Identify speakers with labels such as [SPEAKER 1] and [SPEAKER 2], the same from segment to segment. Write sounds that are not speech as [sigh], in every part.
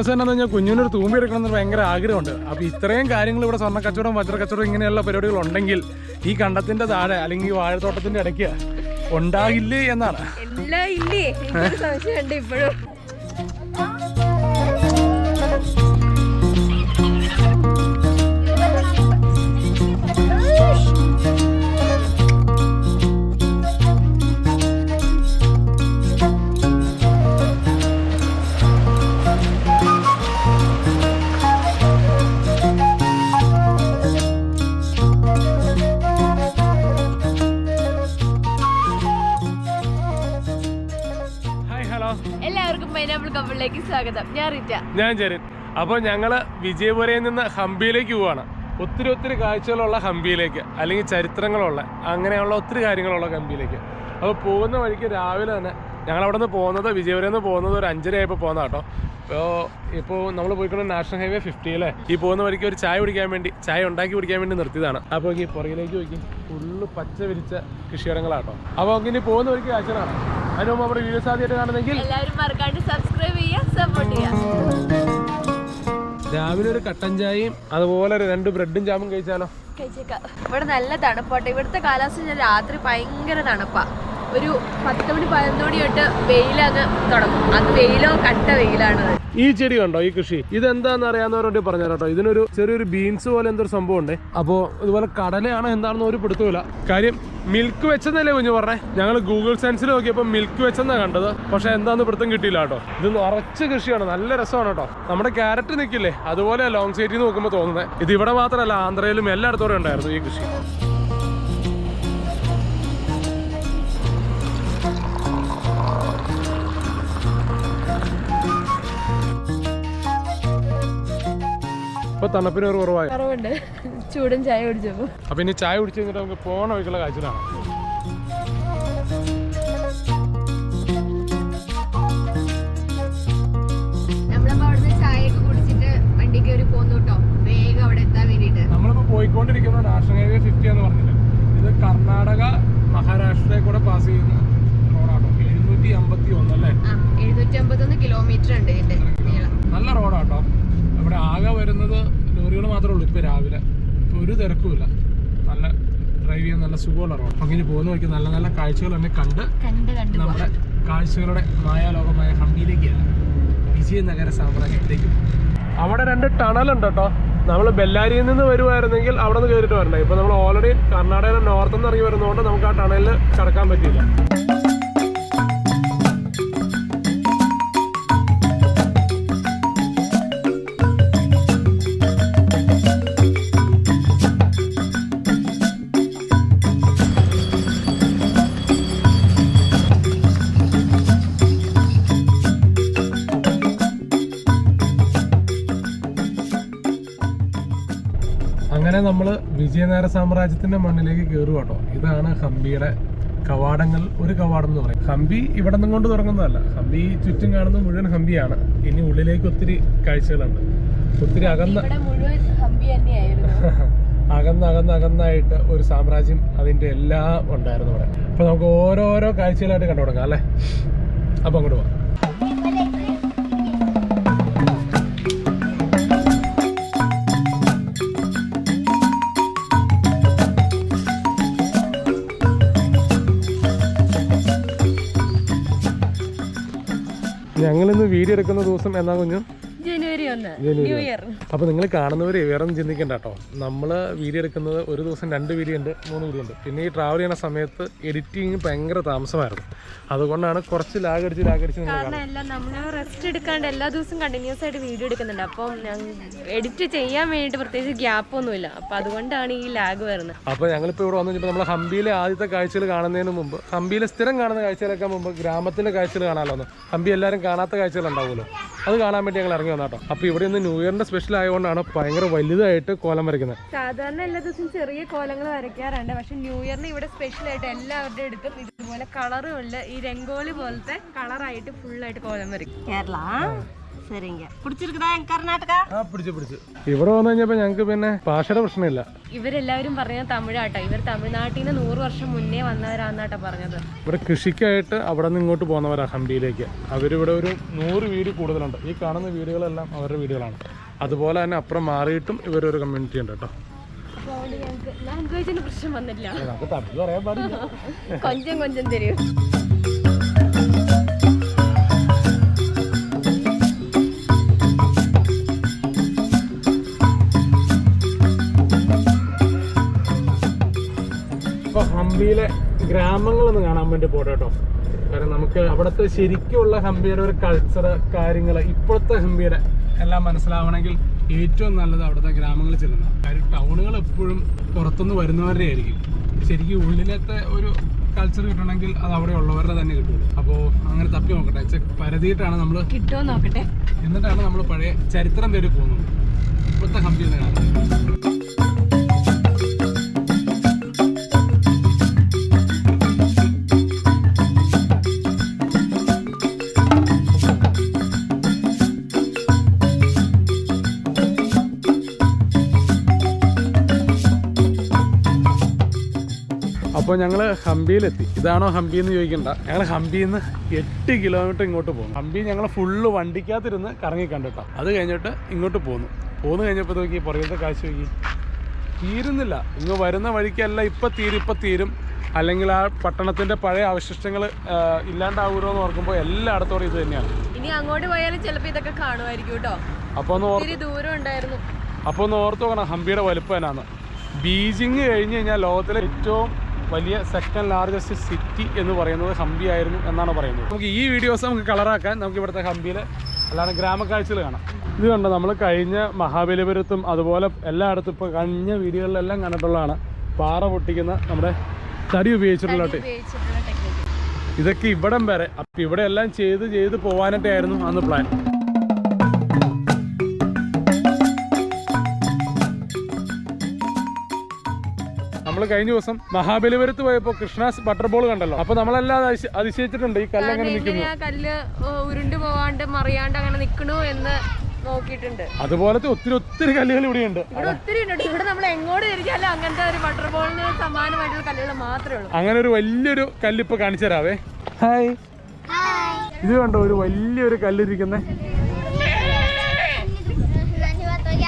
[SPEAKER 1] രസം എന്താണെന്ന് പറഞ്ഞാൽ കുഞ്ഞിനൊരു തൂമ്പി എടുക്കണം എന്ന് ഭയങ്കര ആഗ്രഹമുണ്ട്. അപ്പോൾ ഇത്രയും കാര്യങ്ങൾ ഇവിടെ സ്വർണ കച്ചവടം വജ്ര കച്ചവടം ഇങ്ങനെയുള്ള പരിപാടികൾ ഉണ്ടെങ്കിൽ ഈ കണ്ടത്തിന്റെ താഴെ അല്ലെങ്കിൽ ഈ വാഴത്തോട്ടത്തിന്റെ ഇടയ്ക്ക് ഉണ്ടാകില്ലേ എന്നാണ്.
[SPEAKER 2] ഇപ്പോഴും. ഞാൻ
[SPEAKER 1] ചരിൻ അപ്പോൾ ഞങ്ങൾ വിജയപുരയിൽ നിന്ന് ഹംപിയിലേക്ക് പോവാണ്. ഒത്തിരി ഒത്തിരി കാഴ്ചകളുള്ള ഹംപിയിലേക്ക് അല്ലെങ്കിൽ ചരിത്രങ്ങളുള്ള അങ്ങനെയുള്ള ഒത്തിരി കാര്യങ്ങളുള്ള ഹംപിയിലേക്ക്. അപ്പോൾ പോകുന്ന വഴിക്ക് രാവിലെ തന്നെ ഞങ്ങൾ അവിടെ നിന്ന് പോകുന്നത് വിജയപുരയിൽ നിന്ന് പോകുന്നത് ഒരു അഞ്ചര ആയപ്പോൾ പോകുന്ന കേട്ടോ അപ്പോൾ ഇപ്പോൾ നമ്മൾ പോയിക്കൊണ്ട് നാഷണൽ ഹൈവേ ഫിഫ്റ്റിയിലെ ഈ പോകുന്ന വഴിക്ക് ഒരു ചായ കുടിക്കാൻ വേണ്ടി ചായ ഉണ്ടാക്കി കുടിക്കാൻ വേണ്ടി നിർത്തിയതാണ്. അപ്പോൾ ഈ പുറകിലേക്ക് നോക്കി ഫുള്ള് പച്ച വിരിച്ച കൃഷിയിടങ്ങളാട്ടോ അപ്പോൾ ഇനി പോകുന്ന വഴിക്ക് കാഴ്ചകളാണ്. അതിന് മുമ്പ് നമ്മുടെ വീഡിയോസ് കാണുന്നെങ്കിൽ
[SPEAKER 2] എല്ലാവരും മറക്കാണ്ട് സബ്സ്ക്രൈബ് ചെയ്യുക സപ്പോർട്ട് ചെയ്യുക
[SPEAKER 1] രാവിലെ ഒരു കട്ടൻ ചായയും അതുപോലെ ഒരു രണ്ട് ബ്രെഡും ജാമും കഴിച്ചാലോ?
[SPEAKER 2] കഴിച്ചേക്കാം. ഇവിടെ നല്ല തണുപ്പാട്ടെ. ഇവിടുത്തെ കാലാവസ്ഥ രാത്രി ഭയങ്കര തണുപ്പാ. ഒരു പത്ത് മണി പതിനൊന്ന് മണി തൊട്ട് വെയിലങ്ങ് തുടങ്ങും. അത് വെയിലോ കട്ട വെയിലാണ്
[SPEAKER 1] ഈ ചെടി കണ്ടോ ഈ കൃഷി? ഇതെന്താന്ന് അറിയാവുന്നവരോട് പറഞ്ഞു കേട്ടോ ഇതിനൊരു ചെറിയൊരു ബീൻസ് പോലെ എന്തൊരു സംഭവം ഉണ്ട് അപ്പോൾ ഇതുപോലെ കടലയാണ് എന്താണെന്ന് ഒരു പിടുത്തമില്ല കാര്യം മിൽക്ക് വെച്ചെന്നല്ലേ കുഞ്ഞു പറഞ്ഞേ? ഞങ്ങൾ ഗൂഗിൾ സെൻസിൽ നോക്കിയപ്പോൾ മിൽക്ക് വെച്ചെന്നാ കണ്ടത്. പക്ഷെ എന്താന്ന് പിടുത്തം കിട്ടിയില്ല കേട്ടോ. ഇത് നിറച്ച് കൃഷിയാണ്. നല്ല രസമാണ് കേട്ടോ. നമ്മുടെ ക്യാരറ്റ് നിൽക്കില്ലേ അതുപോലെ ലോങ് സൈറ്റിൽ നോക്കുമ്പോൾ തോന്നുന്നത് ഇത് ഇവിടെ മാത്രമല്ല ആന്ധ്രയിലും എല്ലായിടത്തോടെ ഉണ്ടായിരുന്നു ഈ കൃഷി. ഇപ്പൊ തണുപ്പിന് ഒരു കുറവായി.
[SPEAKER 2] കുറവുണ്ട്. ചൂടും ചായ കുടിച്ചപ്പോ.
[SPEAKER 1] അപ്പൊ ഇനി ചായ കുടിച്ചു കഴിഞ്ഞിട്ട് നമുക്ക് പോണ വഴിക്കുള്ള കാഴ്ചകളാണ്
[SPEAKER 2] നമ്മളപ്പോ
[SPEAKER 1] പോയിക്കൊണ്ടിരിക്കുന്ന നാഷണൽ ഹൈവേ ഫിഫ്റ്റി എന്ന് പറഞ്ഞില്ലേ? ഇത് കർണാടക മഹാരാഷ്ട്രയെ കൂടെ പാസ് ചെയ്യുന്ന റോഡാട്ടോ എഴുന്നൂറ്റി അമ്പത്തി ഒന്ന് അല്ലേ
[SPEAKER 2] എഴുന്നൂറ്റി അമ്പത്തൊന്ന് കിലോമീറ്റർ ഉണ്ട് ഇതിന്റെ നീളം
[SPEAKER 1] നല്ല റോഡാട്ടോ ഇവിടെ ആകെ വരുന്നത് ലോറികൾ മാത്രമേ ഉള്ളൂ ഇപ്പോൾ രാവിലെ. ഇപ്പോൾ ഒരു തിരക്കുമില്ല നല്ല ഡ്രൈവ് ചെയ്യാൻ നല്ല സുഖമുള്ള റോഡ് അപ്പം ഇങ്ങനെ പോകുന്ന വഴിക്ക് നല്ല നല്ല കാഴ്ചകൾ തന്നെ കണ്ട് നമ്മുടെ കാഴ്ചകളുടെ മായാലോകമായ ഹംപിയിലേക്കല്ല വിജയനഗര സാമ്രാജ്യത്തിലേക്ക് പോകും. അവിടെ രണ്ട് ടണലുണ്ട് കേട്ടോ. നമ്മൾ ബെല്ലാരിയിൽ നിന്ന് വരുമായിരുന്നെങ്കിൽ അവിടെ നിന്ന് കയറിയിട്ട് വരണ്ടേ. ഇപ്പം നമ്മൾ ഓൾറെഡി കർണാടകയുടെ നോർത്ത് നിന്ന് ഇറങ്ങി വരുന്നതുകൊണ്ട് നമുക്ക് ആ ടണലിൽ കടക്കാൻ പറ്റിയില്ല. വിജയനഗര സാമ്രാജ്യത്തിന്റെ മണ്ണിലേക്ക് കയറുക കേട്ടോ. ഇതാണ് ഹംപിയുടെ കവാടങ്ങൾ. ഒരു കവാടം എന്ന് പറയും ഹംപി ഇവിടെ നിന്നും കൊണ്ട് തുടങ്ങുന്നതല്ല. ഹംപി ചുറ്റും കാണുന്ന മുഴുവൻ ഹംപിയാണ്. ഇനി ഉള്ളിലേക്ക് ഒത്തിരി കാഴ്ചകളുണ്ട്. ഒത്തിരി അകന്ന അകന്ന് [laughs] അകന്ന് അകന്നായിട്ട് ഒരു സാമ്രാജ്യം അതിന്റെ എല്ലാം ഉണ്ടായിരുന്നു ഇവിടെ. അപ്പൊ നമുക്ക് ഓരോരോ കാഴ്ചകളായിട്ട് കണ്ടു തുടങ്ങാം അല്ലേ? അപ്പൊ അങ്ങോട്ട് പോവാം. വീഡിയോ എടുക്കുന്ന ദിവസം എന്നാ കുഞ്ഞു? അപ്പോൾ നിങ്ങൾ കാണുന്നവര് വേറെ ഒന്നും ചിന്തിക്കണ്ട കേട്ടോ. നമ്മൾ വീഡിയോ എടുക്കുന്നത് ഒരു ദിവസം രണ്ട് വീഡിയോ ഉണ്ട് മൂന്ന് വീഡിയോ ഉണ്ട്. പിന്നെ ഈ ട്രാവൽ ചെയ്യുന്ന സമയത്ത് എഡിറ്റിംഗ് ഭയങ്കര താമസമായിരുന്നു. അതുകൊണ്ടാണ് കുറച്ച് ലാഗ് അടിച്ച് ലാഗ് അടിച്ച്
[SPEAKER 2] നമ്മൾ റെസ്റ്റ് എടുക്കാണ്ട് എല്ലാ ദിവസവും കണ്ടിന്യൂസ് ആയിട്ട് വീഡിയോ എടുക്കുന്നുണ്ട്. അപ്പം എഡിറ്റ് ചെയ്യാൻ വേണ്ടി പ്രത്യേകിച്ച് ഗ്യാപ്പ് ഒന്നുമില്ല. അപ്പൊ അതുകൊണ്ടാണ് ഈ ലാഗ് വരുന്നത്.
[SPEAKER 1] അപ്പോൾ ഞങ്ങളിപ്പോ ഇവിടെ വന്നു നമ്മൾ ഹംപിയിലെ ആദ്യത്തെ കാഴ്ചകൾ കാണുന്നതിന് മുമ്പ് ഹംപിയിലെ സ്ഥിരം കാണുന്ന കാഴ്ചകളൊക്കെ മുമ്പ് ഗ്രാമത്തിലെ കാഴ്ചകൾ കാണാമല്ലോ ഹംപി എല്ലാവരും കാണാത്ത കാഴ്ചകൾ ഉണ്ടാവുമല്ലോ. അത് കാണാൻ വേണ്ടി ഞങ്ങൾ ഇറങ്ങി വന്നു കേട്ടോ അപ്പോൾ ഇവിടെ ഇന്ന് ന്യൂ ഇയറിന്റെ സ്പെഷ്യൽ ആയതുകൊണ്ടാണ് ഭയങ്കര വലുതായിട്ട് കോലം വരയ്ക്കുന്നത്.
[SPEAKER 2] സാധാരണ എല്ലാ ദിവസവും ചെറിയ കോലങ്ങൾ വരയ്ക്കാറുണ്ട്. പക്ഷെ ന്യൂ ഇയറിന് ഇവിടെ സ്പെഷ്യൽ ആയിട്ട് എല്ലാവരുടെ അടുത്തും ഇതുപോലെ കളറുകളിൽ ഈ രംഗോലി പോലത്തെ കളറായിട്ട് ഫുൾ ആയിട്ട് കോലം വരയ്ക്കും. കേരള.
[SPEAKER 3] சரிங்க பிடிச்சிருக்குதா எங்க கர்நாடகா
[SPEAKER 1] ആ പിടിച്ചു പിടിച്ചു ഇവിടെ വന്നു കഴിഞ്ഞപ്പോ ഞങ്ങക്ക് പിന്നെ ഭാഷയുടെ പ്രശ്നമില്ല
[SPEAKER 2] ഇവരെല്ലാവരും പറഞ്ഞ തമിഴാട്ടോ ഇവർ തമിഴ്നാട്ടിൽ നിന്ന് നൂറ് വർഷം മുന്നേ വന്നവരാന്നാട്ടോ പറഞ്ഞത്
[SPEAKER 1] ഇവിടെ കൃഷിക്കായിട്ട് അവിടെ നിന്ന് ഇങ്ങോട്ട് പോകുന്നവരാ ഹംപിയിലേക്ക് അവരിവിടെ ഒരു നൂറ് വീട് കൂടുതലുണ്ട് ഈ കാണുന്ന വീടുകളെല്ലാം അവരുടെ വീടുകളാണ് അതുപോലെ തന്നെ അപ്പുറം മാറിയിട്ടും ഇവരൊരു കമ്മ്യൂണിറ്റി ഉണ്ട് കേട്ടോ
[SPEAKER 2] അപ്പോൾ അതുകൊണ്ട് ഞങ്ങൾക്ക് ലാംഗ്വേജിന് പ്രശ്നം വന്നില്ല
[SPEAKER 1] നമുക്ക് തമിഴ് പറയാൻ പാടില്ല [laughs]
[SPEAKER 2] കൊഞ്ചം കൊഞ്ചം തരും
[SPEAKER 1] ഹംപിയിലെ ഗ്രാമങ്ങളൊന്ന് കാണാൻ വേണ്ടി പോട്ടെ കേട്ടോ. കാരണം നമുക്ക് അവിടുത്തെ ശരിക്കുള്ള ഹംപിയുടെ ഒരു കൾച്ചർ കാര്യങ്ങൾ ഇപ്പോഴത്തെ ഹംപിയുടെ എല്ലാം മനസ്സിലാവണമെങ്കിൽ ഏറ്റവും നല്ലത് അവിടുത്തെ ഗ്രാമങ്ങളിൽ ചെല്ലുന്ന. കാര്യം ടൗണുകൾ എപ്പോഴും പുറത്തുനിന്ന് വരുന്നവരുടെ ആയിരിക്കും. ശരിക്കും ഉള്ളിലത്തെ ഒരു കൾച്ചർ കിട്ടണമെങ്കിൽ അത് അവിടെ ഉള്ളവരുടെ തന്നെ കിട്ടുള്ളൂ. അപ്പോൾ അങ്ങനെ തപ്പി നോക്കട്ടെ. പരതിയിട്ടാണ് നമ്മൾ
[SPEAKER 2] കിട്ടുമോ നോക്കട്ടെ.
[SPEAKER 1] എന്നിട്ടാണ് നമ്മൾ പഴയ ചരിത്രം തേടി പോകുന്നത്. ഇപ്പോഴത്തെ ഹംപി എന്ന് അപ്പോൾ ഞങ്ങൾ ഹംപിയിലെത്തി. ഇതാണോ ഹംപി എന്ന് ചോദിക്കണ്ട. ഞങ്ങൾ ഹംപിയിൽ നിന്ന് എട്ട് കിലോമീറ്റർ ഇങ്ങോട്ട് പോകും ഹംപി ഞങ്ങൾ ഫുള്ള് വണ്ടിക്കകത്തിരുന്ന് കറങ്ങി കണ്ടിട്ടോ അത് കഴിഞ്ഞിട്ട് ഇങ്ങോട്ട് പോന്നു. പോന്നു കഴിഞ്ഞപ്പോൾ നോക്കി പുറകത്തെ കാശ് നോക്കി. തീരുന്നില്ല. ഇങ്ങ് വരുന്ന വഴിക്കല്ല ഇപ്പം തീരും ഇപ്പം തീരും. അല്ലെങ്കിൽ ആ പട്ടണത്തിന്റെ പഴയ അവശിഷ്ടങ്ങൾ ഇല്ലാണ്ടാവുമോ എന്ന് ഓർക്കുമ്പോൾ എല്ലായിടത്തോടും ഇത് തന്നെയാണ്.
[SPEAKER 2] ഇനി അങ്ങോട്ട് പോയാലും ചിലപ്പോൾ ഇതൊക്കെ കാണുമായിരിക്കും കേട്ടോ.
[SPEAKER 1] അപ്പോൾ ഒന്ന്
[SPEAKER 2] ദൂരം ഉണ്ടായിരുന്നു.
[SPEAKER 1] അപ്പോൾ ഒന്ന് ഓർത്ത് നോക്കണം ഹംപിയുടെ വലുപ്പം എന്നാണ് ബീജിങ് കഴിഞ്ഞ് കഴിഞ്ഞാൽ ലോകത്തിലെ ഏറ്റവും വലിയ സെക്കൻഡ് ലാർജസ്റ്റ് സിറ്റി എന്ന് പറയുന്നത് ഹംപി ആയിരുന്നു എന്നാണ് പറയുന്നത്. നമുക്ക് ഈ വീഡിയോസ് നമുക്ക് കളറാക്കാൻ നമുക്ക് ഇവിടുത്തെ ഹംപിയിലെ അല്ലാതെ ഗ്രാമക്കാഴ്ചകൾ കാണാം. ഇത് കണ്ടോ നമ്മൾ കഴിഞ്ഞ മഹാബലിപുരത്തും അതുപോലെ എല്ലായിടത്തും ഇപ്പോൾ കഴിഞ്ഞ വീഡിയോകളിലെല്ലാം കണ്ടിട്ടുള്ളതാണ് പാറ പൊട്ടിക്കുന്ന നമ്മുടെ തടി ഉപയോഗിച്ചിട്ടുള്ള ഇതൊക്കെ ഇവിടം വരെ. അപ്പം ഇവിടെ എല്ലാം ചെയ്ത് ചെയ്ത് പോകാനായിട്ടായിരുന്നു അന്ന് പ്ലാൻ നമ്മൾ കഴിഞ്ഞ ദിവസം മഹാബലിപുരത്ത് പോയപ്പോൾ കൃഷ്ണാസ് ബട്ടർ ബോൾ കണ്ടല്ലോ. അപ്പൊ നമ്മളെല്ലാം അത് അതിശയിച്ചിട്ടുണ്ട് ഈ കല്ല് അങ്ങനെ നിൽക്കുന്നു
[SPEAKER 2] കല്ല് ഉരുണ്ട് പോവാണ്ട് മറിയാണ്ട് അങ്ങനെ നിക്കണു എന്ന് നോക്കിയിട്ടുണ്ട്.
[SPEAKER 1] അതുപോലത്തെ ഒത്തിരി ഒത്തിരി കല്ലുകൾ
[SPEAKER 2] ഇവിടെ ഒത്തിരി ഉണ്ട്. ഇവിടെ നമ്മൾ എങ്ങോട്ട് തിരിച്ചാലും അങ്ങനത്തെ ഒരു ബട്ടർ ബോളിന് സമാനമായിട്ടുള്ള കല്ലുകൾ മാത്രമേ ഉള്ളൂ.
[SPEAKER 1] അങ്ങനെ ഒരു വലിയൊരു കല്ല് ഇപ്പൊ കാണിച്ചു തരാവേ. ഹായ് ഇത് കണ്ടോ ഒരു വലിയൊരു കല്ലിരിക്കുന്നേ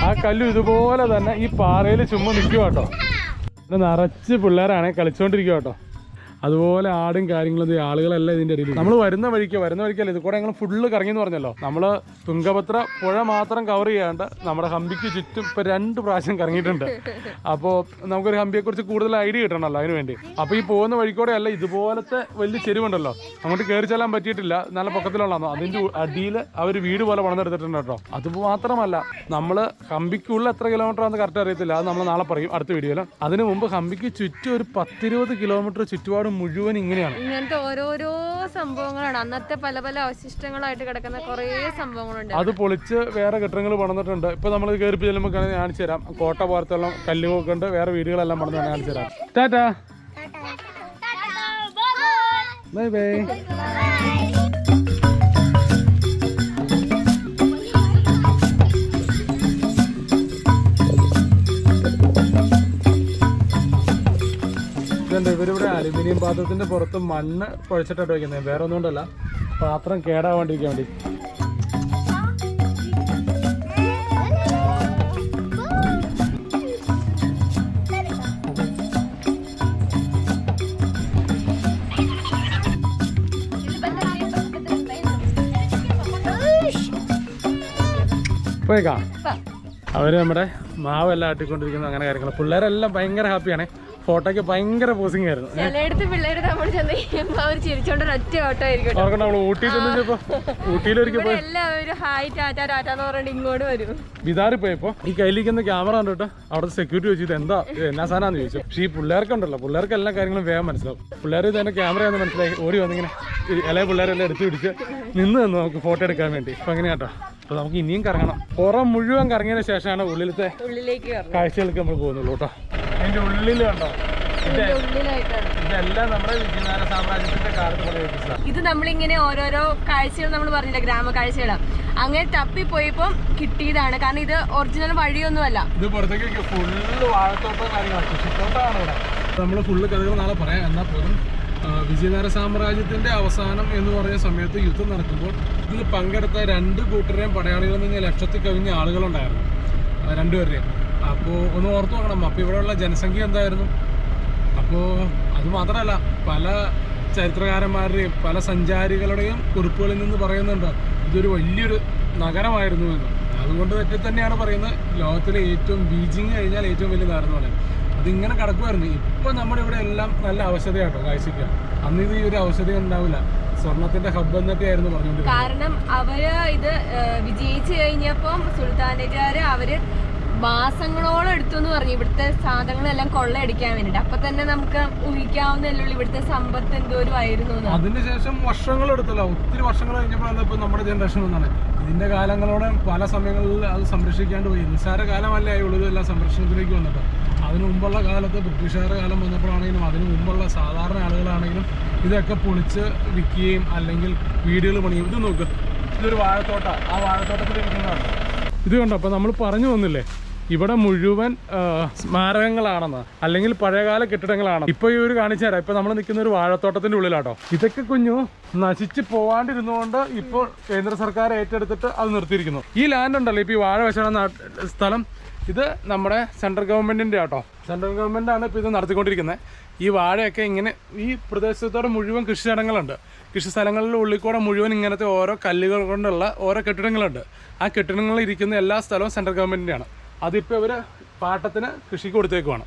[SPEAKER 1] ആ കല്ല് ഇതുപോലെ തന്നെ ഈ പാറയിൽ ചുമ്മാ നിൽക്കുക കേട്ടോ. ഇവിടെ നിറച്ച് പിള്ളേരാണ് കളിച്ചുകൊണ്ടിരിക്കുക കേട്ടോ. അതുപോലെ ആടും കാര്യങ്ങളും ആളുകളല്ല ഇതിന്റെ ഇടയിൽ നമ്മൾ വരുന്ന വഴിക്ക് വരുന്ന വഴിക്കല്ല ഇത് കൂടെ ഞങ്ങൾ ഫുള്ള് കറങ്ങി എന്ന് പറഞ്ഞല്ലോ. നമ്മൾ തുങ്കഭദ്ര പുഴ മാത്രം കവർ ചെയ്യാണ്ട് നമ്മുടെ ഹംപിക്ക് ചുറ്റും ഇപ്പൊ രണ്ട് പ്രാവശ്യം കറങ്ങിയിട്ടുണ്ട്. അപ്പോൾ നമുക്കൊരു ഹംപിയെ കുറിച്ച് കൂടുതൽ ഐഡിയ കിട്ടണമല്ലോ അതിന് വേണ്ടി. അപ്പോൾ ഈ പോകുന്ന വഴിക്കൂടെ അല്ല ഇതുപോലത്തെ വലിയ ചെരുവുണ്ടല്ലോ. അങ്ങോട്ട് കയറി ചെല്ലാൻ പറ്റിയിട്ടില്ല. നല്ല പൊക്കത്തിലുള്ളതാണ്. അതിന്റെ അടിയിൽ അവർ വീട് പോലെ പണിതെടുത്തിട്ടുണ്ട് കേട്ടോ. അത് മാത്രമല്ല നമ്മൾ ഹംപിക്കുള്ള എത്ര കിലോമീറ്റർ ആണെന്ന് കറക്റ്റ് അറിയത്തില്ല. അത് നമ്മൾ നാളെ പറയും അടുത്ത വീഡിയോയിൽ അതിനു മുമ്പ് ഹംപിക്ക് ചുറ്റും ഒരു പത്തിരുപത് കിലോമീറ്റർ ചുറ്റുപാട് മുഴുവൻ ഇങ്ങനെയാണ്.
[SPEAKER 2] ഇങ്ങനത്തെ ഓരോരോ സംഭവങ്ങളാണ്. അന്നത്തെ പല പല അവശിഷ്ടങ്ങളായിട്ട് കിടക്കുന്ന കുറേ സംഭവങ്ങളുണ്ട്.
[SPEAKER 1] അത് പൊളിച്ച് വേറെ കെട്ടിടങ്ങൾ പണിതിട്ടുണ്ട്. ഇപ്പൊ നമ്മൾ കയറി ചെല്ലുമ്പോൾ കാണിച്ചു തരാം. കോട്ട പോലത്തുള്ള കല്ലുകളൊക്കെ ഉണ്ട്. വേറെ വീടുകളെല്ലാം പണിത് കാണിച്ചു തരാം. ടാറ്റാ. Bye bye. ഇതുണ്ട് ഇവരിവിടെ അലുമിനിയം പാത്രത്തിന്റെ പുറത്ത് മണ്ണ് കുഴച്ചിട്ടാണ് വയ്ക്കുന്നത് വേറെ ഒന്നും കൊണ്ടല്ല പാത്രം കേടാവാണ്ടിരിക്കാൻ വേണ്ടി. അവർ നമ്മുടെ മാവെല്ലാം ആട്ടിക്കൊണ്ടിരിക്കുന്നു അങ്ങനെ കാര്യങ്ങൾ പിള്ളേരെല്ലാം ഭയങ്കര ഹാപ്പിയാണ്. ഫോട്ടോയ്ക്ക് ഭയങ്കര പോസിംഗ് ആയിരുന്നു.
[SPEAKER 2] ചിലയിടത്ത് പിള്ളേര് നമ്മൾ ചെന്ന് കഴിയുമ്പോ അവർ ചിരിച്ചോണ്ട് ഒറ്റ ഓട്ടോ ആയിരിക്കും
[SPEAKER 1] ഓർക്കണ്ട നമ്മൾ ഊട്ടി ചെന്നപ്പോ ഊട്ടിയിലൊരിക്കൽ പോയി?
[SPEAKER 2] എല്ലാവരും ഹായ് ടാറ്റ ടാറ്റ എന്ന് പറഞ്ഞിട്ട് ഇങ്ങോട്ട് വരും.
[SPEAKER 1] ബിദാറി പോയപ്പോ ഈ കയ്യിലിരിക്കുന്ന ക്യാമറ കണ്ടിട്ട് അവിടുത്തെ സെക്യൂരിറ്റി ചോദിച്ചു ഇത് എന്താ? എന്നാ സാധനം ചോദിച്ചു. പക്ഷേ ഈ പിള്ളേർക്കുണ്ടല്ലോ. പിള്ളേർക്ക് എല്ലാ കാര്യങ്ങളും വേഗം മനസ്സിലാവും. പിള്ളേർ തന്നെ ക്യാമറയാന്ന് മനസ്സിലായി. ഓടി വന്നിങ്ങനെ ഇലയ ഇളയ പിള്ളേരെല്ലാം എടുത്തു പിടിച്ച് നിന്ന് നിന്ന് നമുക്ക് ഫോട്ടോ എടുക്കാൻ വേണ്ടി. അപ്പൊ അങ്ങനെ കേട്ടോ? അപ്പൊ നമുക്ക് ഇനിയും കറങ്ങണം. പുറം മുഴുവൻ കറങ്ങിയതിന് ശേഷമാണ് ഉള്ളിലത്തെ കാഴ്ചകൾക്ക് നമ്മൾ പോകുന്നുള്ളൂ കേട്ടോ. അതിന്റെ ഉള്ളിൽ കണ്ടോ?
[SPEAKER 2] ഇതിന്റെ
[SPEAKER 1] ഇതെല്ലാം നമ്മുടെ വിജയനഗര സാമ്രാജ്യത്തിന്റെ കാലത്ത്
[SPEAKER 2] ഇത് നമ്മളിങ്ങനെ ഓരോരോ കാഴ്ചകൾ നമ്മൾ പറഞ്ഞില്ല ഗ്രാമ കാഴ്ചകളാണ് അങ്ങനെ തപ്പിപ്പോയപ്പം കിട്ടിയതാണ്. കാരണം ഇത് ഒറിജിനൽ വഴിയൊന്നുമല്ല.
[SPEAKER 1] ഇത് പുറത്തേക്ക് ഫുള്ള് വാഴത്തോട്ടം കാര്യങ്ങളാണ്. കൃഷിത്തോട്ടമാണ് ഇവിടെ. നമ്മൾ ഫുള്ള് കഥകൾ നാളെ പറയാം. എന്നാൽ പോലും വിജയനഗര സാമ്രാജ്യത്തിന്റെ അവസാനം എന്ന് പറയുന്ന സമയത്ത് യുദ്ധം നടക്കുമ്പോൾ ഇതിൽ പങ്കെടുത്ത രണ്ട് കൂട്ടരെയും പടയാളികളിൽ നിന്ന് ലക്ഷത്തിൽ കവിഞ്ഞ ആളുകളുണ്ടായിരുന്നു. രണ്ടുപേരുടെയും. അപ്പോൾ ഒന്ന് ഓർത്തു നോക്കണം അപ്പോൾ ഇവിടെയുള്ള ജനസംഖ്യ എന്തായിരുന്നു? അപ്പോൾ അത് മാത്രമല്ല പല ചരിത്രകാരന്മാരുടെയും പല സഞ്ചാരികളുടെയും കുറിപ്പുകളിൽ നിന്ന് പറയുന്നുണ്ട് ഇതൊരു വലിയൊരു നഗരമായിരുന്നു എന്ന്. അതുകൊണ്ട് തെറ്റി തന്നെയാണ് പറയുന്നത്. ലോകത്തിലെ ഏറ്റവും ബീജിങ് കഴിഞ്ഞാൽ ഏറ്റവും വലിയ നഗരം എന്ന് അതിങ്ങനെ കിടക്കുമായിരുന്നു. ഇപ്പം നമ്മുടെ ഇവിടെ എല്ലാം നല്ല അവശതയാട്ടോ കാഴ്ചയ്ക്ക്. അന്ന് ഇത് ഈ ഒരു അവശത ഉണ്ടാവില്ല. സ്വർണത്തിന്റെ ഹബ്ബ് എന്നൊക്കെ ആയിരുന്നു പറഞ്ഞുകൊണ്ടിരുന്നത്.
[SPEAKER 2] കാരണം അവർ ഇത് വിജയിച്ചു കഴിഞ്ഞപ്പം സുൽത്താനേജാര് അവർ മാസങ്ങളോളം എടുത്തു എന്ന് പറഞ്ഞു. ഇവിടുത്തെ സാധനങ്ങളെല്ലാം കൊള്ളയടിക്കാൻ വേണ്ടിട്ട്. അപ്പൊ തന്നെ നമുക്ക് ഊഹിക്കാവുന്നല്ലോ ഉള്ളൂ ഇവിടുത്തെ സമ്പത്ത് എന്തോരും ആയിരുന്നു.
[SPEAKER 1] അതിനുശേഷം വർഷങ്ങൾ എടുത്തല്ലോ. ഒത്തിരി വർഷങ്ങൾ കഴിഞ്ഞപ്പോഴാണ് നമ്മുടെ ജനറേഷൻ വന്നാണ്. ഇതിന്റെ കാലങ്ങളോടെ പല സമയങ്ങളിൽ അത് സംരക്ഷിക്കാണ്ട് പോയി. നിസ്സാര കാലമല്ലേ ആയുള്ളൂ എല്ലാം സംരക്ഷണത്തിലേക്ക് വന്നിട്ട് അതിനു മുമ്പുള്ള കാലത്ത് ബ്രിട്ടീഷുകാരുടെ കാലം വന്നപ്പോഴാണെങ്കിലും അതിനു മുമ്പുള്ള സാധാരണ ആളുകളാണെങ്കിലും ഇതൊക്കെ പൊളിച്ച് വിൽക്കുകയും അല്ലെങ്കിൽ വീടുകൾ പണിയും ഇത് നോക്കുക ഇതൊരു വാഴത്തോട്ട. ആ വാഴത്തോട്ടത്തിൽ ഇരിക്കുന്നതാണ് ഇത് കണ്ടോ? അപ്പോൾ നമ്മൾ പറഞ്ഞു വന്നില്ലേ? ഇവിടെ മുഴുവൻ സ്മാരകങ്ങളാണെന്ന്. അല്ലെങ്കിൽ പഴയകാല കെട്ടിടങ്ങളാണ് ഇപ്പൊ ഈ ഒരു കാണിച്ചു തരാം. ഇപ്പൊ നമ്മൾ നിൽക്കുന്ന ഒരു വാഴത്തോട്ടത്തിന്റെ ഉള്ളിലാട്ടോ. ഇതൊക്കെ കുഞ്ഞു നശിച്ച് പോവാണ്ടിരുന്നുകൊണ്ട് ഇപ്പോൾ കേന്ദ്ര സർക്കാർ ഏറ്റെടുത്തിട്ട് അത് നിർത്തിയിരിക്കുന്നു. ഈ ലാൻഡ് ഉണ്ടല്ലോ ഇപ്പൊ ഈ വാഴ വെച്ച സ്ഥലം. ഇത് നമ്മുടെ സെൻട്രൽ ഗവൺമെന്റിന്റെ ആട്ടോ. സെൻട്രൽ ഗവൺമെന്റ് ആണ് ഇപ്പൊ ഇത് നടത്തിക്കൊണ്ടിരിക്കുന്നത് ഈ വാഴയൊക്കെ ഇങ്ങനെ ഈ പ്രദേശത്തോടെ മുഴുവൻ കൃഷി കൃഷിയിടങ്ങളുണ്ട്. കൃഷി സ്ഥലങ്ങളിലെ ഉള്ളിൽ കൂടെ മുഴുവൻ ഇങ്ങനത്തെ ഓരോ കല്ലുകൾ കൊണ്ടുള്ള ഓരോ കെട്ടിടങ്ങളുണ്ട്. ആ കെട്ടിടങ്ങളിൽ ഇരിക്കുന്ന എല്ലാ സ്ഥലവും സെൻട്രൽ ഗവൺമെന്റിന്റെയാണ് അതിപ്പോൾ ഇവർ പാട്ടത്തിന് കൃഷിക്ക് കൊടുത്തേക്കുവാണ്.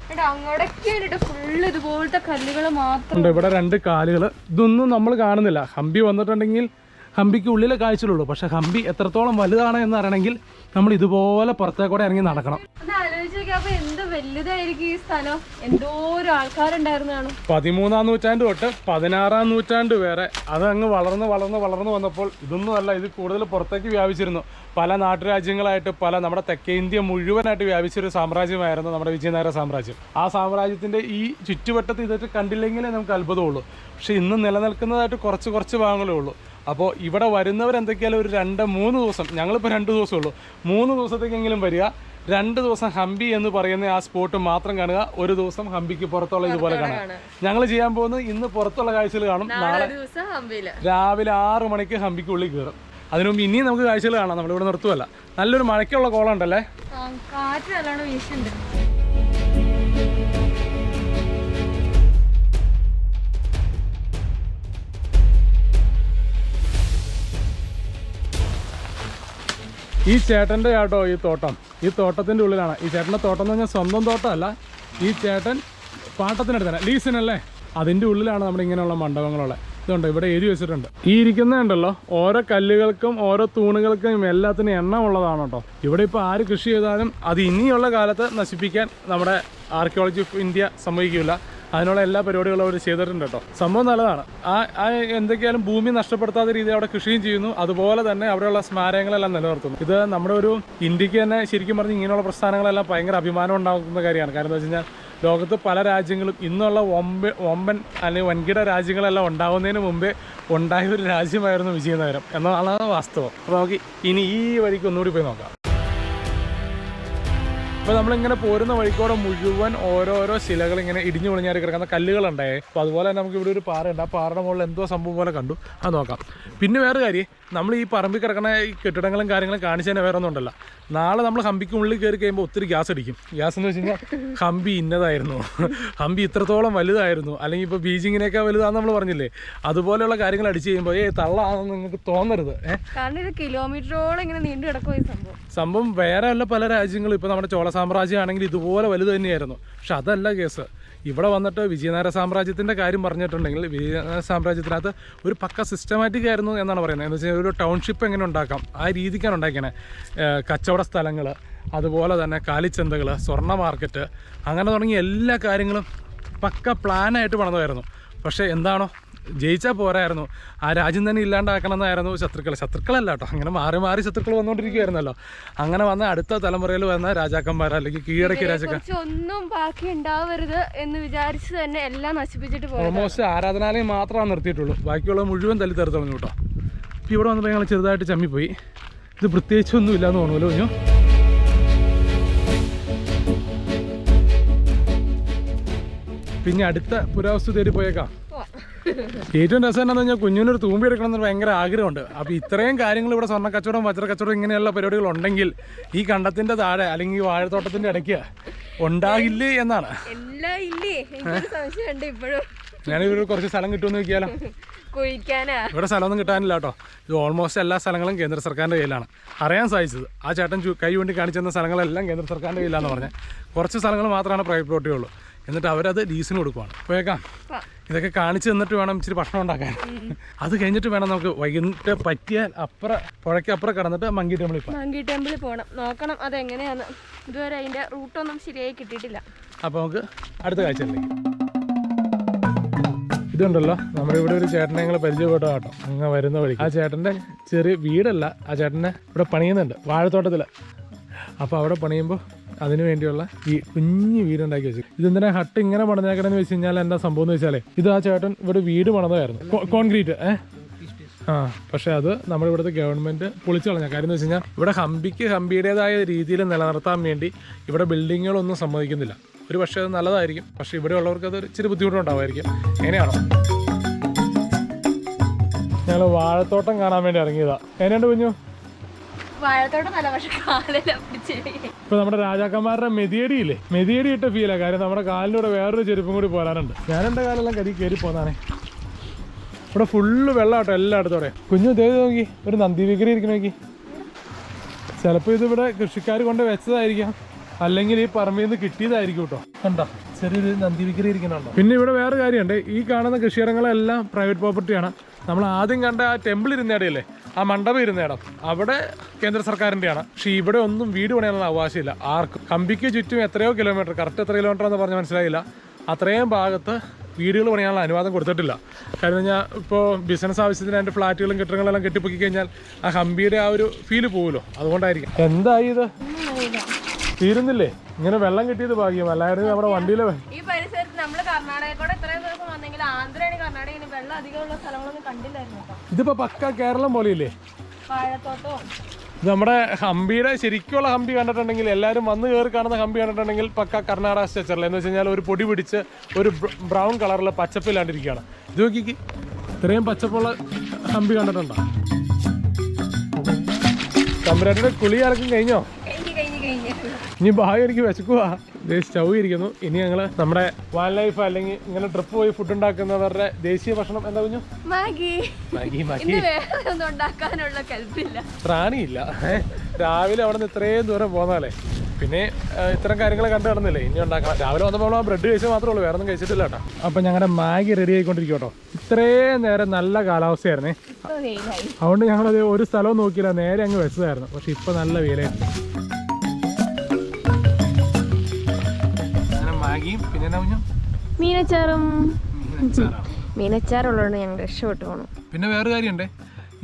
[SPEAKER 2] ഉണ്ട്
[SPEAKER 1] ഇവിടെ രണ്ട് കാലുകൾ ഇതൊന്നും നമ്മൾ കാണുന്നില്ല. ഹംപി വന്നിട്ടുണ്ടെങ്കിൽ ഹംപിക്ക് ഉള്ളിലെ കാഴ്ചകളുള്ളൂ പക്ഷെ ഹംപി എത്രത്തോളം വലുതാണ് എന്ന് അറിയണമെങ്കിൽ നമ്മൾ ഇതുപോലെ പുറത്തേക്കൂടെ ഇറങ്ങി നടക്കണം. പതിമൂന്നാം നൂറ്റാണ്ട് തൊട്ട് പതിനാറാം നൂറ്റാണ്ട് വരെ അത് അങ്ങ് വളർന്ന് വളർന്ന് വളർന്ന് വന്നപ്പോൾ ഇതൊന്നും അല്ല ഇത് കൂടുതൽ പുറത്തേക്ക് വ്യാപിച്ചിരുന്നു. പല നാട്ടുരാജ്യങ്ങളായിട്ട് പല നമ്മുടെ തെക്കേ ഇന്ത്യ മുഴുവനായിട്ട് വ്യാപിച്ചൊരു സാമ്രാജ്യമായിരുന്നു നമ്മുടെ വിജയനഗര സാമ്രാജ്യം. ആ സാമ്രാജ്യത്തിന്റെ ഈ ചുറ്റുവട്ടത്ത് ഇതൊക്കെ കണ്ടില്ലെങ്കിലേ നമുക്ക് അത്ഭുതമുള്ളൂ. പക്ഷേ ഇന്ന് നിലനിൽക്കുന്നതായിട്ട് കുറച്ച് കുറച്ച് ഭാഗങ്ങളേ ഉള്ളൂ. അപ്പോൾ ഇവിടെ വരുന്നവർ എന്തൊക്കെയാലും ഒരു രണ്ട് മൂന്ന് ദിവസം ഞങ്ങളിപ്പോൾ രണ്ട് ദിവസമേ ഉള്ളൂ. മൂന്ന് ദിവസത്തേക്കെങ്കിലും വരിക. രണ്ട് ദിവസം ഹംപി എന്ന് പറയുന്ന ആ സ്പോട്ട് മാത്രം കാണുക. ഒരു ദിവസം ഹംപിക്ക് പുറത്തുള്ള ഇതുപോലെ കാണുക. ഞങ്ങൾ ചെയ്യാൻ പോകുന്നത് ഇന്ന് പുറത്തുള്ള കാഴ്ചകൾ കാണും. നാളെ രാവിലെ ആറ് മണിക്ക് ഹംപിക്കുള്ളിൽ കയറും. അതിനു മുമ്പ് ഇനിയും നമുക്ക് കാഴ്ചകൾ കാണാം. നമ്മളിവിടെ നിർത്തുമല്ല നല്ലൊരു മഴയ്ക്കുള്ള കോളം ഉണ്ടല്ലേ?
[SPEAKER 2] കാറ്റ് നല്ലോണം വീശുണ്ട്
[SPEAKER 1] ഈ ചേട്ടന്റെ ആട്ടോ ഈ തോട്ടം. ഈ തോട്ടത്തിന്റെ ഉള്ളിലാണ്. ഈ ചേട്ടന്റെ തോട്ടം എന്ന് പറഞ്ഞാൽ സ്വന്തം തോട്ടമല്ല. ഈ ചേട്ടൻ പാട്ടത്തിനടുത്തന്നെ ലീസിനല്ലേ? അതിന്റെ ഉള്ളിലാണ് നമ്മുടെ ഇങ്ങനെയുള്ള മണ്ഡപങ്ങളുള്ളത്. ഇതുണ്ട്? ഇവിടെ എരി വെച്ചിട്ടുണ്ട്. ഈ ഇരിക്കുന്നുണ്ടല്ലോ ഓരോ കല്ലുകൾക്കും ഓരോ തൂണുകൾക്കും എല്ലാത്തിനും എണ്ണം ഉള്ളതാണ് കേട്ടോ. ഇവിടെ ഇപ്പോൾ ആര് കൃഷി ചെയ്താലും അത് ഇനിയുള്ള കാലത്ത് നശിപ്പിക്കാൻ നമ്മുടെ ആർക്കിയോളജി ഓഫ് ഇന്ത്യ സമ്മതിക്കില്ല. അതിനുള്ള എല്ലാ പരിപാടികളും അവർ ചെയ്തിട്ടുണ്ട് കേട്ടോ. സംഭവം നല്ലതാണ്. ആ ആ എന്തൊക്കെയാലും ഭൂമി നഷ്ടപ്പെടുത്താത്ത രീതിയിൽ അവിടെ കൃഷിയും ചെയ്യുന്നു. അതുപോലെ തന്നെ അവിടെയുള്ള സ്മാരകങ്ങളെല്ലാം നിലനിർത്തുന്നു. ഇത് നമ്മുടെ ഒരു ഇന്ത്യയ്ക്ക് തന്നെ ശരിക്കും പറഞ്ഞ് ഇങ്ങനെയുള്ള പ്രസ്ഥാനങ്ങളെല്ലാം ഭയങ്കര അഭിമാനം ഉണ്ടാക്കുന്ന കാര്യമാണ്. കാരണം എന്താ വെച്ച് കഴിഞ്ഞാൽ ലോകത്ത് പല രാജ്യങ്ങളും ഇന്നുള്ള ഒമ്പ ഒമ്പൻ അല്ലെങ്കിൽ വൻകിട രാജ്യങ്ങളെല്ലാം ഉണ്ടാകുന്നതിന് മുമ്പേ ഉണ്ടായ ഒരു രാജ്യമായിരുന്നു വിജയനഗരം. എന്നതാണ് വാസ്തവം. അപ്പോൾ നമുക്ക് ഇനി ഈ വഴിക്ക് ഒന്നുകൂടി പോയി നോക്കാം. അപ്പോൾ നമ്മളിങ്ങനെ പോരുന്ന വഴിക്കൂടെ മുഴുവൻ ഓരോരോ ശിലകൾ ഇങ്ങനെ ഇടിഞ്ഞു പൊളിഞ്ഞാരി കിടക്കുന്ന കല്ലുകളുണ്ടായേ. അപ്പോൾ അതുപോലെ തന്നെ നമുക്ക് ഇവിടെ ഒരു പാറയുണ്ട്. ആ പാറയുടെ മുകളിൽ എന്തോ സംഭവം പോലെ കണ്ടു. അത് നോക്കാം. പിന്നെ വേറെ കാര്യം. നമ്മൾ ഈ പറമ്പിൽ കിടക്കുന്ന ഈ കെട്ടിടങ്ങളും കാര്യങ്ങളും കാണിച്ചു തന്നെ വേറെ ഒന്നും ഉണ്ടല്ല. നാളെ നമ്മൾ ഹമ്പിക്ക് ഉള്ളിൽ കയറി കഴിയുമ്പോൾ ഒത്തിരി ഗ്യാസ് അടിക്കും. ഗ്യാസ് എന്ന് വെച്ച് കഴിഞ്ഞാൽ ഹമ്പി ഇന്നതായിരുന്നു. [laughs] ഹമ്പി ഇത്രത്തോളം വലുതായിരുന്നു. അല്ലെങ്കിൽ ഇപ്പോൾ ബീജിങ്ങിനേക്കാൾ വലുതാന്ന് നമ്മൾ പറഞ്ഞില്ലേ? അതുപോലെയുള്ള കാര്യങ്ങൾ അടിച്ചു കഴിയുമ്പോൾ ഏ തള്ളാണെന്ന് നിങ്ങൾക്ക് തോന്നരുത്.
[SPEAKER 2] കിലോമീറ്ററോളം ഇങ്ങനെ നീണ്ടു കിടക്കും സംഭവം.
[SPEAKER 1] സംഭവം വേറെ അല്ല പല രാജ്യങ്ങളും. ഇപ്പോൾ നമ്മുടെ ചോള സാമ്രാജ്യം ആണെങ്കിൽ ഇതുപോലെ വലുത് തന്നെയായിരുന്നു. പക്ഷെ അതല്ല കേസ്. ഇവിടെ വന്നിട്ട് വിജയനഗര സാമ്രാജ്യത്തിന്റെ കാര്യം പറഞ്ഞിട്ടുണ്ടെങ്കിൽ വിജയനഗര സാമ്രാജ്യത്തിനകത്ത് ഒരു പക്ക സിസ്റ്റമാറ്റിക് ആയിരുന്നു എന്നാണ് പറയുന്നത്. എന്ന് വെച്ചാൽ ഒരു ടൗൺഷിപ്പ് എങ്ങനെ ഉണ്ടാക്കാം? ആ രീതിക്കാണ് ഉണ്ടാക്കിയത് കച്ചവട സ്ഥലങ്ങൾ അതുപോലെ തന്നെ കാലിച്ചന്തകൾ സ്വർണ മാർക്കറ്റ് അങ്ങനെ തുടങ്ങിയ എല്ലാ കാര്യങ്ങളും പക്ക പ്ലാനായിട്ട് പണിതായിരുന്നു. പക്ഷേ എന്താണോ ജയിച്ചാൽ പോരായിരുന്നു. ആ രാജ്യം തന്നെ ഇല്ലാണ്ടാക്കണമെന്നായിരുന്നു ശത്രുക്കൾ. ശത്രുക്കളല്ല കേട്ടോ. അങ്ങനെ മാറി മാറി ശത്രുക്കൾ വന്നുകൊണ്ടിരിക്കുകയായിരുന്നല്ലോ അങ്ങനെ വന്ന അടുത്ത തലമുറയിൽ വന്ന രാജാക്കന്മാർ അല്ലെങ്കിൽ കീഴടക്കിയ
[SPEAKER 2] കുറച്ച് ഒന്നും ബാക്കി ഉണ്ടാവരുത് എന്ന് വിചാരിച്ചു തന്നെ എല്ലാം നശിപ്പിച്ചിട്ട്
[SPEAKER 1] ഓൾമോസ്റ്റ് ആരാധനാലയം മാത്രമാണ് നിർത്തിയിട്ടുള്ളൂ. ബാക്കിയുള്ള മുഴുവൻ തല്ലി തെറുത്തളഞ്ഞു കേട്ടോ. ഇപ്പോൾ ഇവിടെ വന്നപ്പോൾ ഞങ്ങൾ ചെറുതായിട്ട് ചമ്മിപ്പോയി. ഇത് പ്രത്യേകിച്ചൊന്നും ഇല്ലാന്ന് തോന്നുമല്ലോ കുഞ്ഞു. പിന്നെ അടുത്ത പുരാവസ്തു തേടി പോയേക്കാം. ഏറ്റവും രസം എന്താണെന്ന് പറഞ്ഞാൽ കുഞ്ഞിനൊരു തൂമ്പി എടുക്കണമെന്ന് ഭയങ്കര ആഗ്രഹമുണ്ട്. അപ്പോൾ ഇത്രയും കാര്യങ്ങൾ ഇവിടെ സ്വർണ കച്ചവടം വജ്ര കച്ചവടം ഇങ്ങനെയുള്ള പരിപാടികൾ ഉണ്ടെങ്കിൽ ഈ കണ്ടത്തിന്റെ താഴെ അല്ലെങ്കിൽ ഈ വാഴത്തോട്ടത്തിന്റെ ഇടയ്ക്ക് ഉണ്ടാകില്ലേ എന്നാണ്. ഞാനിവിടെ കുറച്ച് സ്ഥലം കിട്ടുമെന്ന് നോക്കിയാലോ? ഇവിടെ സ്ഥലമൊന്നും കിട്ടാനില്ല കേട്ടോ. ഇത് ഓൾമോസ്റ്റ് എല്ലാ സ്ഥലങ്ങളും കേന്ദ്ര സർക്കാരിന്റെ കയ്യിലാണ്. അറിയാൻ സാധിച്ചത്. ആ ചേട്ടൻ കൈ കൊണ്ട് കാണിച്ചെന്ന സ്ഥലങ്ങളെല്ലാം കേന്ദ്ര സർക്കാരിന്റെ കയ്യിലാണെന്ന് പറഞ്ഞത് കുറച്ച് സ്ഥലങ്ങൾ മാത്രമാണ് പ്രൈവറ്റ് പ്ലോട്ടുകളുള്ളൂ എന്നിട്ട് അവരത് ലീസിന് കൊടുക്കുവാണ്. പോയേക്കാം ഇതൊക്കെ കാണിച്ചു തന്നിട്ട് വേണം ഇച്ചിരി ഭക്ഷണം ഉണ്ടാക്കാൻ. അത് കഴിഞ്ഞിട്ട് വേണം നമുക്ക് വൈകിട്ട് പറ്റിയാൽ അപ്പുറ പുഴയ്ക്ക് അപ്പുറം കടന്നിട്ട് മങ്കി ടെമ്പിളിൽ പോകാം
[SPEAKER 2] മങ്കി ടെമ്പിളിൽ പോകണം. നോക്കണം അതെങ്ങനെയാന്ന് ഇതുവരെ അതിന്റെ റൂട്ടൊന്നും ശരിയായി കിട്ടിയിട്ടില്ല.
[SPEAKER 1] അപ്പോൾ നമുക്ക് അടുത്ത കാഴ്ചയിലേക്ക്. ഇതുണ്ടല്ലോ നമ്മുടെ ഇവിടെ ഒരു ചേട്ടനെ ഞങ്ങൾ പരിചയപ്പെട്ട കേട്ടോ. അങ്ങ് വരുന്ന വഴി ആ ചേട്ടന്റെ ചെറിയ വീടല്ല. ആ ചേട്ടനെ ഇവിടെ പണിയുന്നുണ്ട് വാഴത്തോട്ടത്തിൽ അപ്പോൾ അവിടെ പണിയുമ്പോൾ അതിന് വേണ്ടിയുള്ള ഈ കുഞ്ഞു വീടുണ്ടാക്കി വെച്ചു. ഇതെന്തിനാ ഹട്ട് ഇങ്ങനെ പണിഞ്ഞേക്കണമെന്ന് വെച്ച് കഴിഞ്ഞാൽ എന്താ സംഭവം എന്ന് വെച്ചാലേ ഇത് ആ ചേട്ടൻ ഇവിടെ വീട് പണിതായിരുന്നു. കോൺക്രീറ്റ് ഏഹ് ആ പക്ഷെ അത് നമ്മുടെ ഇവിടുത്തെ ഗവൺമെന്റ് പൊളിച്ചു കളഞ്ഞ. കാര്യം എന്ന് വെച്ച് കഴിഞ്ഞാൽ ഇവിടെ ഹംപിക്ക് ഹംപിയുടേതായ രീതിയിൽ നിലനിർത്താൻ വേണ്ടി ഇവിടെ ബിൽഡിങ്ങുകളൊന്നും സമ്മതിക്കുന്നില്ല. ഒരു പക്ഷേ അത് നല്ലതായിരിക്കും. പക്ഷെ ഇവിടെ ഉള്ളവർക്ക് അത് ഇച്ചിരി ബുദ്ധിമുട്ടുണ്ടാവുമായിരിക്കും. എങ്ങനെയാണോ? ഞങ്ങൾ വാഴത്തോട്ടം കാണാൻ വേണ്ടി ഇറങ്ങിയതാ. എങ്ങനെയുണ്ട് കുഞ്ഞു?
[SPEAKER 2] വാഴത്തോട്ടം നല്ല പക്ഷെ കാലെല്ലാം പിടിച്ചേ
[SPEAKER 1] ഇപ്പൊ നമ്മുടെ രാജാക്കന്മാരുടെ മെതിയടി ഇല്ലേ മെതിയടി ഇട്ട ഫീലാ കാര്യം നമ്മുടെ കാലിലൂടെ വേറൊരു ചെരുപ്പും കൂടി പോരാനുണ്ട്. ഞാൻ എന്റെ കാലെല്ലാം കരി കയറി പോന്നാണേ. ഇവിടെ ഫുള്ള് വെള്ളം എല്ലായിടത്തോടെ കുഞ്ഞു ദേവി നോക്കി. ഒരു നന്ദി വിഗ്രഹം ഇരിക്കണ നോക്കി. ചിലപ്പോൾ ഇതിവിടെ കൃഷിക്കാർ കൊണ്ട് വെച്ചതായിരിക്കാം. അല്ലെങ്കിൽ ഈ പറമ്പിൽ നിന്ന് കിട്ടിയതായിരിക്കും കേട്ടോ. കണ്ടോ? ചെറിയൊരു നന്ദി വിഗ്രഹം ഇരിക്കണുണ്ടോ പിന്നെ ഇവിടെ വേറെ കാര്യമുണ്ട്. ഈ കാണുന്ന കൃഷിയിടങ്ങളെല്ലാം പ്രൈവറ്റ് പ്രോപ്പർട്ടിയാണ് നമ്മൾ ആദ്യം കണ്ട ആ ടെമ്പിൾ ഇരുന്നേടയല്ലേ ആ മണ്ഡപം ഇരുന്നേടം അവിടെ കേന്ദ്ര സർക്കാരിന്റെയാണ് പക്ഷേ ഇവിടെ ഒന്നും വീട് പണിയാനുള്ള അവകാശമില്ല. ആർക്കും. കമ്പിക്ക് ചുറ്റും എത്രയോ കിലോമീറ്റർ കറക്റ്റ് എത്ര കിലോമീറ്റർ എന്ന് പറഞ്ഞാൽ മനസ്സിലായില്ല. അത്രയും ഭാഗത്ത് വീടുകൾ പണിയാനുള്ള അനുവാദം കൊടുത്തിട്ടില്ല. കാരണം ഞാൻ ഇപ്പോൾ ബിസിനസ് ആവശ്യത്തിന് അതിന്റെ ഫ്ലാറ്റുകളും കെട്ടിടങ്ങളെല്ലാം കെട്ടിപ്പൊക്കി കഴിഞ്ഞാൽ ആ ഹംപിയുടെ ആ ഒരു ഫീൽ പോകുമല്ലോ അതുകൊണ്ടായിരിക്കും. എന്തായി ഇത്? തീരുന്നില്ലേ? ഇങ്ങനെ വെള്ളം കിട്ടിയത് ഭാഗ്യം. അല്ലായിരുന്നു നമ്മുടെ വണ്ടിയിലെ
[SPEAKER 2] ഈ പരിസരത്ത് നമ്മൾ കർണാടകയിൽ കൂടെ ഇത്രയും ദിവസം വന്നെങ്കിൽ ആന്ധ്രയാണ് കർണാടക വെള്ളം അധികമുള്ള സ്ഥലങ്ങളൊന്നും കണ്ടില്ലായിരുന്നു
[SPEAKER 1] ഇതിപ്പോ പക്ക കേരളം പോലെയില്ലേ?
[SPEAKER 2] വാഴത്തോട്ടവും
[SPEAKER 1] നമ്മുടെ ഹംപിയുടെ ശരിക്കുള്ള ഹംപി കണ്ടിട്ടുണ്ടെങ്കിൽ എല്ലാവരും വന്ന് കയറി കാണുന്ന ഹംപി കണ്ടിട്ടുണ്ടെങ്കിൽ പക്ക കർണാടക സ്ട്രക്ചറിൽ എന്ന് വെച്ച് കഴിഞ്ഞാൽ ഒരു പൊടി പിടിച്ച് ഒരു ബ്രൗൺ കളറിൽ പച്ചപ്പില്ലാണ്ടിരിക്കുകയാണ്. ഇത് നോക്കിക്ക്. ഇത്രയും പച്ചപ്പുള്ള ഹംപി കണ്ടിട്ടുണ്ടോ? തമ്പുരാട്ടിയുടെ കുളി കഴിഞ്ഞ്
[SPEAKER 2] കഴിഞ്ഞ്?
[SPEAKER 1] ഇനി ഭാഗ്യം എനിക്ക് വിശക്കുവാ സ്റ്റൗ ഇരിക്കുന്നു. ഇനി ഞങ്ങൾ നമ്മുടെ വൈൽഡ് ലൈഫ് അല്ലെങ്കിൽ ഇങ്ങനെ ട്രിപ്പ് പോയി ഫുഡ് ഉണ്ടാക്കുന്നവരുടെ ദേശീയ ഭക്ഷണം എന്താ കുഞ്ഞു?
[SPEAKER 2] മാഗി. ഒന്നും ഉണ്ടാക്കാനുള്ള
[SPEAKER 1] ഏ? രാവിലെ അവിടെ നിന്ന് ഇത്രയും ദൂരം പോന്നാലേ. പിന്നെ ഇത്തരം കാര്യങ്ങൾ കണ്ടു കിടന്നില്ലേ ഇനി ഉണ്ടാക്കണം. രാവിലെ വന്നപ്പോൾ ആ ബ്രെഡ് കഴിച്ചാൽ മാത്രമേ ഉള്ളൂ. വേറെ ഒന്നും കഴിച്ചിട്ടില്ല കേട്ടോ. അപ്പം ഞങ്ങളുടെ മാഗി റെഡി ആയിക്കൊണ്ടിരിക്കും കേട്ടോ. ഇത്രയും നേരം നല്ല കാലാവസ്ഥയായിരുന്നേ. അതുകൊണ്ട് ഞങ്ങളത് ഒരു സ്ഥലവും നോക്കിയില്ല. നേരെ അങ്ങ് വെച്ചതായിരുന്നു. പക്ഷെ ഇപ്പം നല്ല വെയിലായിരുന്നു അങ്ങനെ പിന്നെ എന്നാ കുഞ്ഞു?
[SPEAKER 2] മീനച്ചാറും.
[SPEAKER 1] മീനച്ചാറാണ്
[SPEAKER 2] മീനച്ചാറുള്ളതുകൊണ്ട് ഞങ്ങൾ രക്ഷപ്പെട്ടു പോകണം
[SPEAKER 1] പിന്നെ വേറെ കാര്യമുണ്ടേ.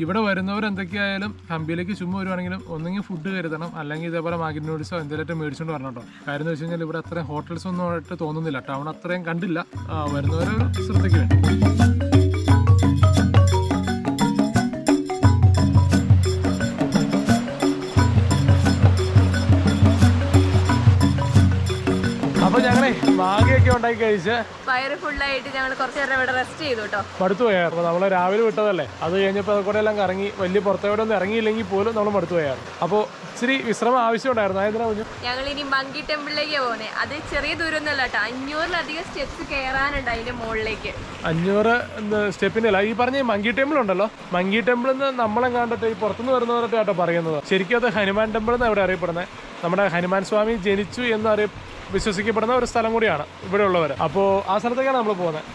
[SPEAKER 1] ഇവിടെ വരുന്നവർ എന്തൊക്കെയായാലും ഹംപിയിലേക്ക് ചുമ്മാ വരുവാണെങ്കിലും ഒന്നെങ്കിൽ ഫുഡ് കരുതണം. അല്ലെങ്കിൽ ഇതേപോലെ മാഗി നൂഡിൽസോ എന്തെങ്കിലും മേടിച്ചുകൊണ്ട് വരണം കേട്ടോ കാര്യം എന്ന് വെച്ച് കഴിഞ്ഞാൽ ഇവിടെ അത്രയും ഹോട്ടൽസ് ഒന്നും ആയിട്ട് തോന്നുന്നില്ല. ടൗൺ അത്രയും കണ്ടില്ല. വരുന്നവരെ ശ്രദ്ധിക്കുന്നുണ്ട് ശ്രദ്ധയ്ക്ക് വേണ്ടി അപ്പൊ ഞങ്ങളെ മാഗിയൊക്കെ ഉണ്ടാക്കി കഴിച്ച്
[SPEAKER 2] വയറ് ഫുള്ളായിട്ട് ഞങ്ങൾ കുറച്ച് നേരം ഇവിടെ റെസ്റ്റ് ചെയ്തു കേട്ടോ
[SPEAKER 1] മടുത്തു പോയായിരുന്നു അപ്പോൾ നമ്മളെ രാവിലെ വിട്ടതല്ലേ. അത് കഴിഞ്ഞപ്പോൾ അതുകൂടെ എല്ലാം കറങ്ങി വലിയ പുറത്തോടെ ഒന്നും ഇറങ്ങിയില്ലെങ്കിൽ പോലും നമ്മൾ മടുത്തു പോയായിരുന്നു അപ്പോൾ ഇച്ചിരി വിശ്രമം ആവശ്യമുണ്ടായിരുന്നു. അതെന്തിനാ കുഞ്ഞു?
[SPEAKER 2] ഞങ്ങൾ ഇനി മങ്കി ടെമ്പിളിലേക്ക് പോകുന്നത് അത് ചെറിയ ദൂരമൊന്നുമല്ല കേട്ടോ അഞ്ഞൂറിലധികം സ്റ്റെപ്സ് കയറാനുണ്ട് അതിന്റെ മുകളിലേക്ക്.
[SPEAKER 1] അഞ്ഞൂറ് സ്റ്റെപ്പിന്റെ അല്ല ഈ പറഞ്ഞ മങ്കി ടെമ്പിൾ ഉണ്ടല്ലോ. മങ്കി ടെമ്പിൾ എന്ന് നമ്മളെ കണ്ടിട്ട് ഈ പുറത്തുനിന്ന് വരുന്നവരുടെ ആട്ടോ പറയുന്നത്. ശരിക്കും അത് ഹനുമാൻ ടെമ്പിൾ എന്നാണ് ഇവിടെ അറിയപ്പെടുന്നത്. നമ്മുടെ ഹനുമാൻ സ്വാമി ജനിച്ചു എന്ന് അറിയ വിശ്വസിക്കപ്പെടുന്ന ഒരു സ്ഥലം കൂടിയാണ് ഇവിടെ ഉള്ളവർ അപ്പോൾ ആ സ്ഥലത്തേക്കാണ് നമ്മൾ പോകുന്നത്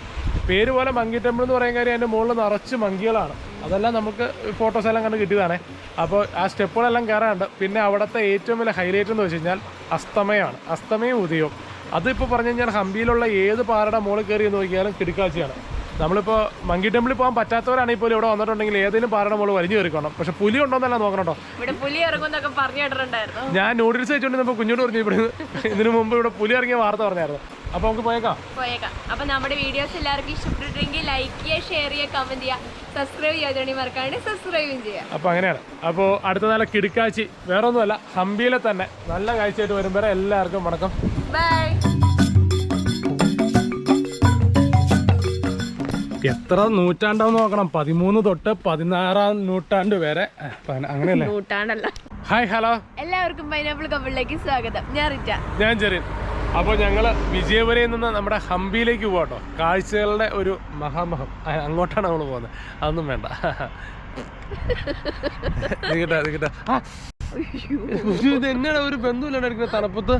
[SPEAKER 1] പേര് പോലെ മങ്കി ടെമ്പിൾ എന്ന് പറയുന്ന കാര്യം അതിന്റെ മുകളിൽ നിറച്ച് മങ്കികളാണ്. അതെല്ലാം നമുക്ക് ഫോട്ടോസ് എല്ലാം കണ്ട് കിട്ടിയതാണേ. അപ്പോൾ ആ സ്റ്റെപ്പുകളെല്ലാം കയറാനുണ്ട്. പിന്നെ അവിടുത്തെ ഏറ്റവും വലിയ ഹൈലൈറ്റ് എന്ന് വെച്ച് കഴിഞ്ഞാൽ അസ്തമയമാണ് അസ്തമയും ഉദയവും. അതിപ്പോൾ പറഞ്ഞു കഴിഞ്ഞാൽ ഹംപിയിലുള്ള ഏത് പാറയുടെ മുകളിൽ കയറി നോക്കിയാലും കിടക്കാഴ്ചയാണ്. നമ്മളിപ്പോൾ മങ്കി ടെമ്പിളിൽ പോകാൻ പറ്റാത്തവരാണെങ്കിൽ പോലും ഇവിടെ വന്നിട്ടുണ്ടെങ്കിൽ ഏതെങ്കിലും പാറയുടെ മുകളിൽ വലിഞ്ഞു കയറിക്കണം. പക്ഷെ പുലി ഉണ്ടോന്നല്ല നോക്കണോ
[SPEAKER 2] പുലി ഇറങ്ങുന്നൊക്കെ പറഞ്ഞു കേട്ടിട്ടുണ്ടായിരുന്നു.
[SPEAKER 1] ഞാൻ നൂഡിൽസ് വെച്ചോണ്ടിരുന്നപ്പോൾ കുഞ്ഞോട് പറഞ്ഞു ഇവിടെ ഇതിനു മുമ്പ് ഇവിടെ പുലി ഇറങ്ങിയ വാർത്ത പറഞ്ഞായിരുന്നു. അപ്പൊ നമുക്ക് പോയേക്കാം.
[SPEAKER 2] പോയേക്കാം. അപ്പൊ നമ്മുടെ വീഡിയോസ് എല്ലാവർക്കും ഇഷ്ടപ്പെട്ടിട്ടുണ്ടെങ്കിൽ ലൈക്ക് ചെയ്യുക ഷെയർ ചെയ്യുക കമന്റ് ചെയ്യുക. സബ്സ്ക്രൈബ് ചെയ്യാതെ മറക്കാണ്ട് സബ്സ്ക്രൈബും ചെയ്യുക
[SPEAKER 1] അപ്പൊ അങ്ങനെയാണ്. അപ്പോൾ അടുത്ത നാളെ കിടുക്കാച്ചി. വേറെ ഒന്നുമല്ല ഹംപിയിലെ തന്നെ. നല്ല കാഴ്ചയായിട്ട് വരും വരെ എല്ലാവർക്കും വണക്കം.
[SPEAKER 2] ബൈ
[SPEAKER 1] എത്ര നൂറ്റാണ്ടാന്ന് നോക്കണം? പതിമൂന്ന് തൊട്ട് പതിനാറാം നൂറ്റാണ്ട് വരെ. അങ്ങനെയല്ലേ?
[SPEAKER 2] നൂറ്റാണ്ടല്ല.
[SPEAKER 1] ഹായ് ഹലോ
[SPEAKER 2] എല്ലാവർക്കും പൈനാപ്പിൾ കപ്പിളിലേക്ക് സ്വാഗതം. ഞാൻ റിറ്റ.
[SPEAKER 1] ഞാൻ ചെറിയ അപ്പോൾ ഞങ്ങൾ വിജയപുരയിൽ നിന്ന് നമ്മുടെ ഹംപിയിലേക്ക് പോകട്ടോ കാഴ്ചകളുടെ ഒരു മഹാമഹം. അങ്ങോട്ടാണ് നമ്മൾ പോകുന്നത്. അതൊന്നും വേണ്ട. [laughs] ആ. ഇത് എങ്ങനെ ഒരു ബന്ധുവില്ലാണ്ട് എടുക്കുന്ന തണുപ്പത്ത്?